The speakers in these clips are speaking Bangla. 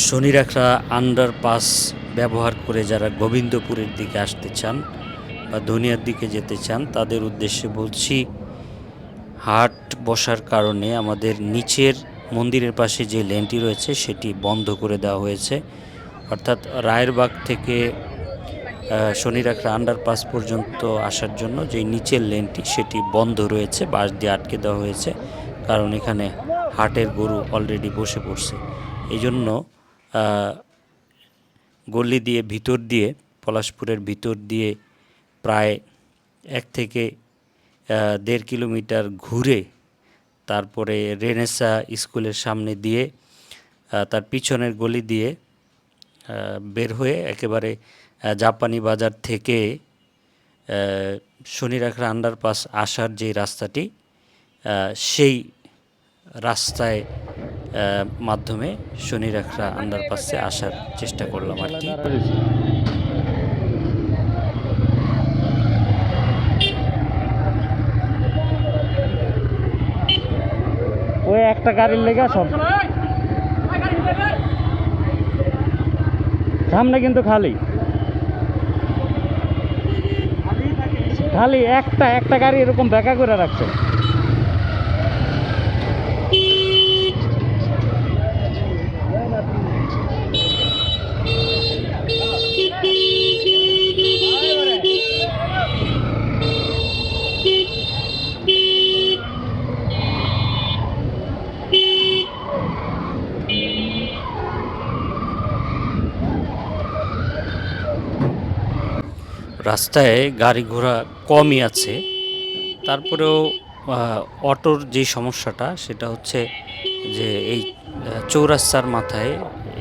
শনিরাখা আন্ডারপাস ব্যবহার করে যারা গোবিন্দপুরের দিকে আসতে চান বা ধনিয়ার দিকে যেতে চান তাদের উদ্দেশ্যে বলছি হাট বসার কারণে আমাদের নিচের মন্দিরের পাশে যে লেনটি রয়েছে সেটি বন্ধ করে দেওয়া হয়েছে। অর্থাৎ রায়েরবাগ থেকে আহ, শনিরাখা আন্ডারপাস পর্যন্ত আসার জন্য যে নিচের লেনটি সেটি বন্ধ রয়েছে বাঁশ দিয়ে আটকে দেওয়া হয়েছে। কারণ এখানে হাটের গরু অলরেডি বসে পড়ছে। এই জন্য গলি দিয়ে ভিতর দিয়ে পলাশপুরের ভিতর দিয়ে প্রায় এক থেকে দেড় কিলোমিটার ঘুরে তারপরে রেনেসা স্কুলের সামনে দিয়ে তার পিছনের গলি দিয়ে বের হয়ে একেবারে জাপানি বাজার থেকে আহ, শনিরাখা আন্ডারপাস আসার যে রাস্তাটি সেই রাস্তায় মাধ্যমে শনিরাখা আন্ডারপাসে আসার চেষ্টা করলাম আর কি। ওই একটা গাড়ির লেগে সব সামনে কিন্তু খালি। খালি একটা একটা গাড়ি এরকম বেকা করে রাখছে। রাস্তায় গাড়ি ঘোড়া কমই আছে। তারপরেও অটোর যে সমস্যাটা, সেটা হচ্ছে যে এই চৌরাস্তার মাথায়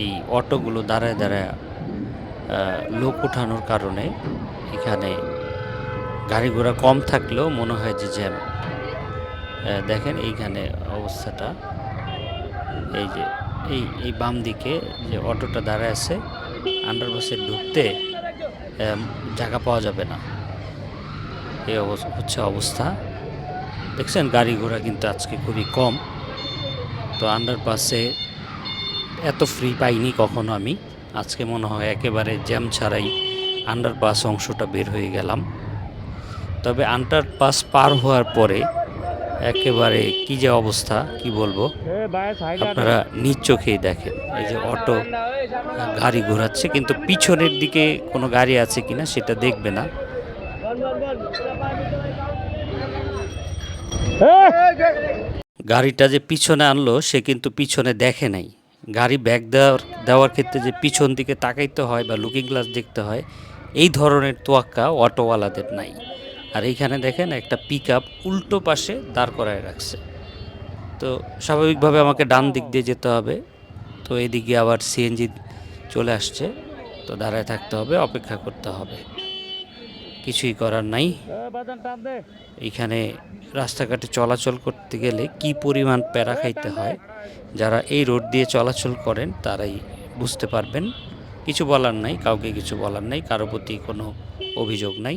এই অটোগুলো দাঁড়ায় দাঁড়ায় লোক ওঠানোর কারণে এখানে গাড়ি ঘোড়া কম থাকলেও মনে হয় যে জ্যাম। দেখেন এইখানে অবস্থাটা। এই যে, এই এই বাম দিকে যে অটোটা দাঁড়ায় আছে আন্ডারপাসে ঢুকতে জায়গা পাওয়া যাবে না। এই হচ্ছে অবস্থা। দেখছেন, গাড়ি ঘোড়া কিন্তু আজকে খুবই কম। তো আন্ডারপাসে এত ফ্রি পাইনি কখনো আমি। আজকে মনে হয় একেবারে জ্যাম ছাড়াই আন্ডারপাস অংশটা বের হয়ে গেলাম। তবে আন্ডারপাস পার হওয়ার পরে একেবারে কি যে অবস্থা, কি বলব? আপনারা নিজ চোখেই দেখেন। এই যে অটো গাড়ি ঘোরাচ্ছে, কিন্তু পিছনের দিকে কোনো গাড়ি আছে কিনা সেটা দেখবে না। গাড়িটা যে পিছনে আনলো, সে কিন্তু পিছনে দেখে নাই। গাড়ি ব্যাগ দেওয়ার দেওয়ার ক্ষেত্রে যে পিছন দিকে তাকাইতে হয় বা লুকিং গ্লাস দেখতে হয়, এই ধরনের তোয়াক্কা অটোওয়ালাদের নাই। আর এইখানে দেখেন একটা পিক আপ উল্টো পাশে দাঁড় করায় রাখছে। তো স্বাভাবিকভাবে আমাকে ডান দিক দিয়ে যেতে হবে। তো এদিকে আবার সিএনজি চলে আসছে। তো দাঁড়ায় থাকতে হবে, অপেক্ষা করতে হবে। কিছুই করার নাই। এইখানে রাস্তাঘাটে চলাচল করতে গেলে কি পরিমাণ প্যারা খাইতে হয়, যারা এই রোড দিয়ে চলাচল করেন তারাই বুঝতে পারবেন। কিছু বলার নাই, কাউকে কিছু বলার নাই, কারও প্রতি কোনো অভিযোগ নাই।